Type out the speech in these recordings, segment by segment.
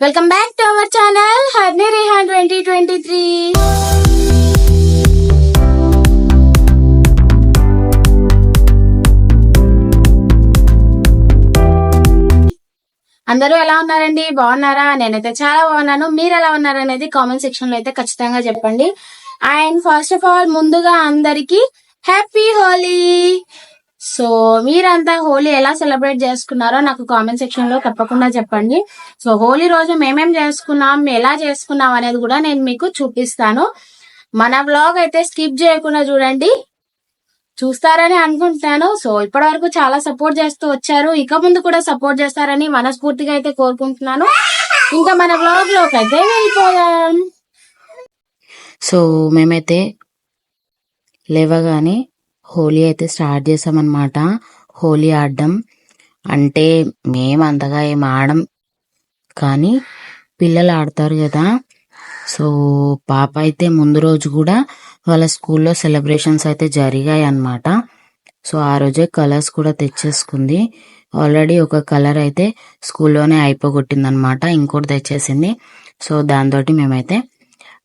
Welcome back to our channel హర్ని రిహాన్ twenty twenty three అందరూ ఎలా ఉన్నారండి? బాగున్నారా? నేనైతే చాలా బాగున్నాను. మీరు ఎలా ఉన్నారు అనేది కామెంట్ సెక్షన్లో అయితే ఖచ్చితంగా చెప్పండి. అండ్ ఫస్ట్ ఆఫ్ ఆల్ ముందుగా అందరికి హ్యాపీ హోలీ సో మీరంతా హోలీ ఎలా సెలబ్రేట్ చేసుకున్నారో నాకు కామెంట్ సెక్షన్లో తప్పకుండా చెప్పండి. సో హోలీ రోజు మేమేం చేసుకున్నాం ఎలా చేసుకున్నాం అనేది కూడా నేను మీకు చూపిస్తాను. మన బ్లాగ్ అయితే స్కిప్ చేయకుండా చూడండి. చూస్తారని అనుకుంటున్నాను. సో ఇప్పటి వరకు చాలా సపోర్ట్ చేస్తూ వచ్చారు. ఇక ముందు కూడా సపోర్ట్ చేస్తారని మనస్ఫూర్తిగా అయితే కోరుకుంటున్నాను. ఇంకా మన బ్లాగ్లోకి అయితే వెళ్ళిపోయాం సో మేమైతే లేవగానే హోలీ అయితే స్టార్ట్ చేసామన్నమాట. హోలీ ఆడడం అంటే మేము అంతగా ఏం ఆడం కానీ పిల్లలు ఆడతారు కదా. సో పాప అయితే ముందు రోజు కూడా వాళ్ళ స్కూల్లో సెలబ్రేషన్స్ అయితే జరిగాయి అన్నమాట సో ఆ రోజే కలర్స్ కూడా తెచ్చేసుకుంది. ఆల్రెడీ ఒక కలర్ అయితే స్కూల్లోనే అయిపోగొట్టింది అనమాట ఇంకోటి తెచ్చేసింది. సో దాంతో మేమైతే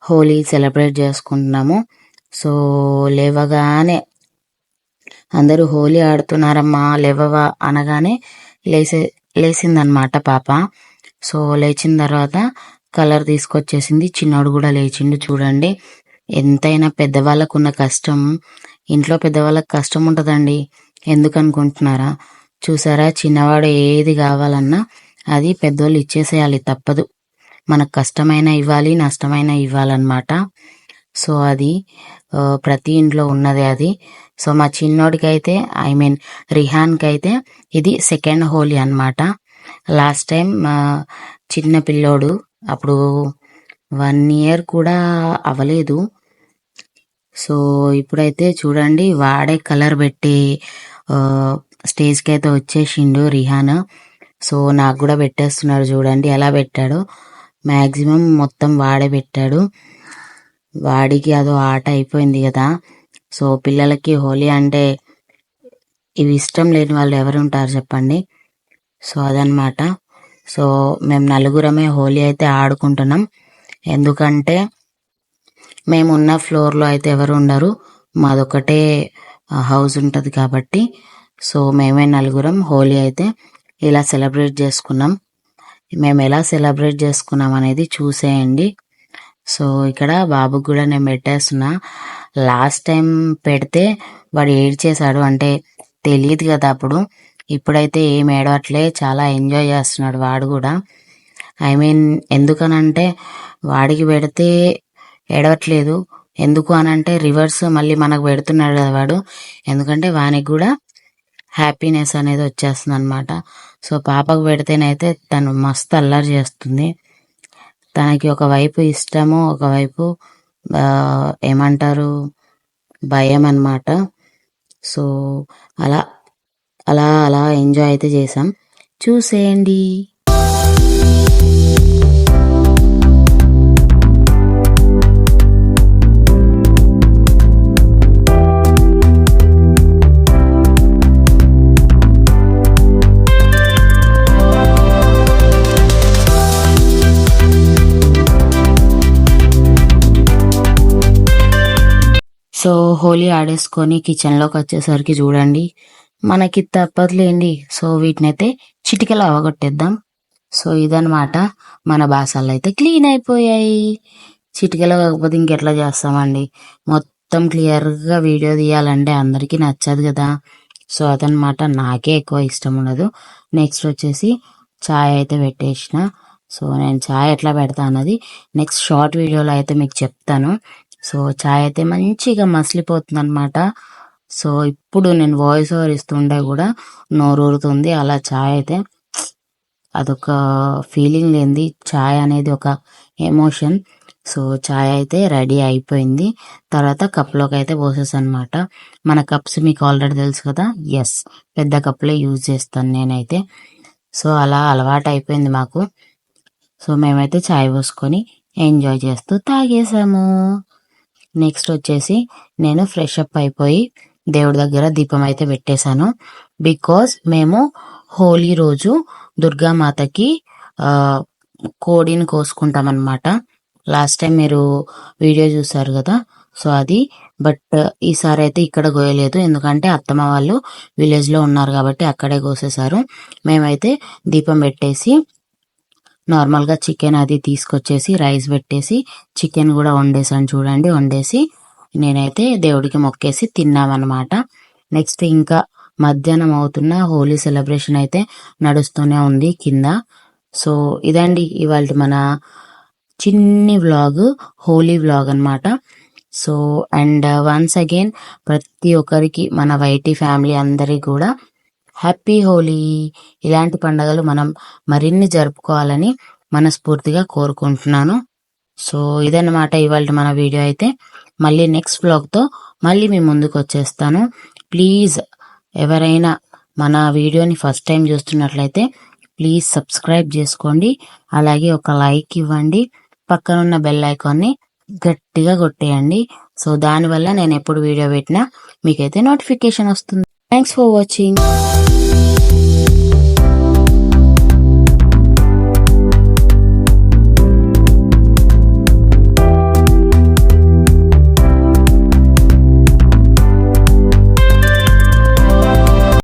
హోలీ సెలబ్రేట్ చేసుకుంటున్నాము. సో లేవగానే అందరూ హోలీ ఆడుతున్నారమ్మా లేవవా అనగానే లేసే లేచిందనమాట పాప. సో లేచిన తర్వాత కలర్ తీసుకొచ్చేసింది. చిన్నోడు కూడా లేచిండు చూడండి. ఎంతైనా పెద్దవాళ్ళకు ఉన్న కష్టం. ఇంట్లో పెద్దవాళ్ళకి కష్టం ఉంటుందండి. ఎందుకు అనుకుంటున్నారా చూసారా? చిన్నవాడు ఏది కావాలన్నా అది పెద్దోళ్ళు ఇచ్చేసేయాలి తప్పదు. మనకు కష్టమైన ఇవ్వాలి నష్టమైన ఇవ్వాలన్నమాట. సో అది ప్రతి ఇంట్లో ఉన్నది అది. సో మా చిన్నోడికి అయితే ఐ మీన్ రిహాన్కి అయితే ఇది సెకండ్ హోలీ అన్నమాట. లాస్ట్ టైం మా చిన్న పిల్లోడు అప్పుడు వన్ ఇయర్ కూడా అవ్వలేదు. సో ఇప్పుడైతే చూడండి వాడే కలర్ పెట్టి స్టేజ్కి అయితే వచ్చేసిండు రిహాన్. సో నాకు కూడా పెట్టేస్తున్నారు చూడండి ఎలా పెట్టాడు. మ్యాక్సిమం మొత్తం వాడే పెట్టాడు. వాడికి అదో ఆట అయిపోయింది కదా. సో పిల్లలకి హోలీ అంటే ఇవి ఇష్టం లేని వాళ్ళు ఎవరు ఉంటారు చెప్పండి. సో అదనమాట సో మేము నలుగురమే హోలీ అయితే ఆడుకుంటున్నాం. ఎందుకంటే మేము ఉన్న ఫ్లోర్లో అయితే ఎవరు ఉండరు. మాదొకటే హౌస్ ఉంటుంది కాబట్టి. సో మేమే నలుగురం హోలీ అయితే ఇలా సెలబ్రేట్ చేసుకున్నాం. మేము ఎలా సెలబ్రేట్ చేసుకున్నాం అనేది చూసేయండి. సో ఇక్కడ బాబుకి కూడా నేను పెట్టేస్తున్నా. లాస్ట్ టైం పెడితే వాడు ఏడ్చేశాడు అంటే తెలియదు కదా అప్పుడు. ఇప్పుడైతే ఏం ఏడవట్లే. చాలా ఎంజాయ్ చేస్తున్నాడు వాడు కూడా. ఐ మీన్ ఎందుకనంటే వాడికి పెడితే ఏడవట్లేదు. ఎందుకు అనంటే రివర్స్ మళ్ళీ మనకు పెడుతున్నాడు కదా వాడు. ఎందుకంటే వానికి కూడా హ్యాపీనెస్ అనేది వచ్చేస్తుంది అనమాట సో పాపకు పెడితేనైతే తను మస్తు అల్లరి చేస్తుంది. తనకి ఒకవైపు ఇష్టము ఒకవైపు ఆ, ఏమంటారు భయం అన్నమాట. సో అలా అలా అలా ఎంజాయ్ అయితే చేసాం చూసేయండి. సో హోలీ ఆడేసుకొని కిచెన్లోకి వచ్చేసరికి చూడండి మనకి తప్పదులేండి. సో వీటినైతే చిటికలో అవగొట్టేద్దాం. సో ఇదనమాట మన బాసాలు అయితే క్లీన్ అయిపోయాయి. చిటికలో కాకపోతే ఇంకెట్లా చేస్తామండి? మొత్తం క్లియర్గా వీడియో తీయాలంటే అందరికీ నచ్చదు కదా. సో అదనమాట నాకే ఎక్కువ ఇష్టం ఉండదు. నెక్స్ట్ వచ్చేసి చాయ్ అయితే పెట్టేసిన. సో నేను చాయ్ ఎట్లా పెడతా అన్నది నెక్స్ట్ షార్ట్ వీడియోలో అయితే మీకు చెప్తాను. సో చాయ్ అయితే మంచిగా మసిలిపోతుంది అనమాట సో ఇప్పుడు నేను వాయిస్ ఓవర్ ఇస్తుంటే కూడా నోరూరుతుంది. అలా చాయ్ అయితే అదొక ఫీలింగ్ లేనిది. చాయ్ అనేది ఒక ఎమోషన్ సో చాయ్ అయితే రెడీ అయిపోయింది. తర్వాత కప్లోకి అయితే పోసేసనమాట అనమాట మన కప్స్ మీకు ఆల్రెడీ తెలుసు కదా? ఎస్ పెద్ద కప్లే యూజ్ చేస్తాను నేనైతే. సో అలా అలవాటు అయిపోయింది మాకు. సో మేమైతే చాయ్ పోసుకొని ఎంజాయ్ చేస్తూ తాగేసాము. నెక్స్ట్ వచ్చేసి నేను ఫ్రెష్ అప్ అయిపోయి దేవుడి దగ్గర దీపం అయితే పెట్టేశాను. బికాస్ మేము హోలీ రోజు దుర్గామాతకి కోడిని కోసుకుంటాం అనమాట లాస్ట్ టైం మీరు వీడియో చూసారు కదా? సో అది. బట్ ఈసారి అయితే ఇక్కడ కోయలేదు. ఎందుకంటే అత్తమ్మ వాళ్ళు విలేజ్లో ఉన్నారు కాబట్టి అక్కడే కోసేశారు. మేమైతే దీపం పెట్టేసి నార్మల్గా చికెన్ అది తీసుకొచ్చేసి రైస్ పెట్టేసి చికెన్ కూడా వండేసాను చూడండి వండేసి నేనైతే దేవుడికి మొక్కేసి తిన్నామన్నమాట. నెక్స్ట్ ఇంకా మధ్యాహ్నం అవుతున్న హోలీ సెలబ్రేషన్ అయితే నడుస్తూనే ఉంది కింద. సో ఇదండి ఇవాళ మన చిన్ని వ్లాగ్ హోలీ వ్లాగ్ అన్నమాట. సో అండ్ వన్స్ అగైన్ ప్రతి ఒక్కరికి మన వైటీ ఫ్యామిలీ అందరికి కూడా హ్యాపీ హోలీ. ఇలాంటి పండుగలు మనం మరిన్ని జరుపుకోవాలని మనస్ఫూర్తిగా కోరుకుంటున్నాను. సో ఇదన్నమాట ఇవాళ మన వీడియో అయితే. మళ్ళీ నెక్స్ట్ బ్లాగ్తో మళ్ళీ మీ ముందుకు వచ్చేస్తాను. ప్లీజ్ ఎవరైనా మన వీడియోని ఫస్ట్ టైం చూస్తున్నట్లయితే ప్లీజ్ సబ్స్క్రైబ్ చేసుకోండి. అలాగే ఒక లైక్ ఇవ్వండి. పక్కనున్న బెల్ ఐకాన్ని గట్టిగా కొట్టేయండి. సో దానివల్ల నేను ఎప్పుడు వీడియో పెట్టినా మీకైతే నోటిఫికేషన్ వస్తుంది. Thanks for watching.